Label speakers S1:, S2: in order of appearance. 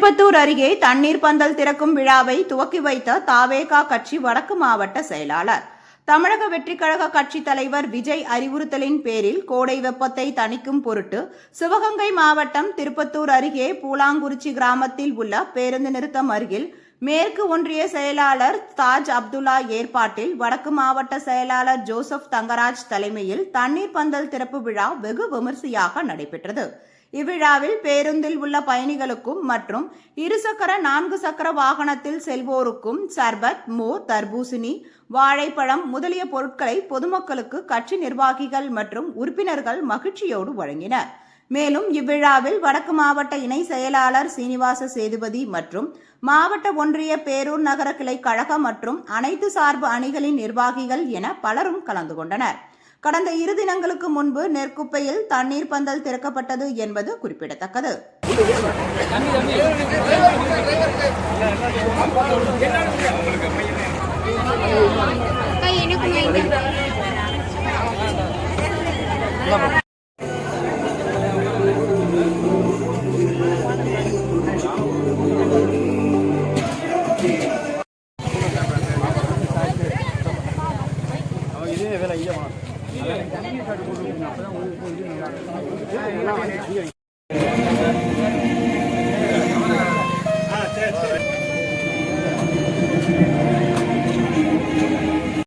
S1: திருப்பத்தூர் அருகே தண்ணீர் பந்தல் திறக்கும் விழாவை துவக்கி வைத்த தாவேகா கட்சி வடக்கு மாவட்ட செயலாளர். தமிழக வெற்றிக்கழக கட்சி தலைவர் விஜய் அறிவுறுத்தலின் பேரில் கோடை வெப்பத்தை தணிக்கும் பொருட்டு சிவகங்கை மாவட்டம் திருப்பத்தூர் அருகே பூலாங்குறிச்சி கிராமத்தில் உள்ள பேருந்து நிறுத்தம் அருகில் மேற்கு ஒன்றிய செயலாளர் தாஜ் அப்துல்லா ஏற்பாட்டில் வடக்கு மாவட்ட செயலாளர் ஜோசப் தங்கராஜ் தலைமையில் தண்ணீர் பந்தல் திறப்பு விழா வெகு விமர்சையாக நடைபெற்றது. இவ்விழாவில் பேருந்தில் உள்ள பயணிகளுக்கும் மற்றும் இருசக்கர நான்கு சக்கர வாகனத்தில் செல்வோருக்கும் சர்பத் மோர் தர்பூசணி வாழைப்பழம் முதலிய பொருட்களை பொதுமக்களுக்கு கட்சி நிர்வாகிகள் மற்றும் உறுப்பினர்கள் மகிழ்ச்சியோடு வழங்கினர். மேலும் இவ்விழாவில் வடக்கு மாவட்ட இணை செயலாளர் சீனிவாச சேதுபதி மற்றும் மாவட்ட ஒன்றிய பேரூர் நகர கிளை கழகம் மற்றும் அனைத்து சார்பு அணிகளின் நிர்வாகிகள் என பலரும் கலந்து கொண்டனர். கடந்த இரு தினங்களுக்கு முன்பு நெற்குப்பையில் தண்ணீர் பந்தல் திறக்கப்பட்டது என்பது குறிப்பிடத்தக்கது.
S2: அக்கா எனக்கு மைண்ட்
S3: வேலை இங்கே வா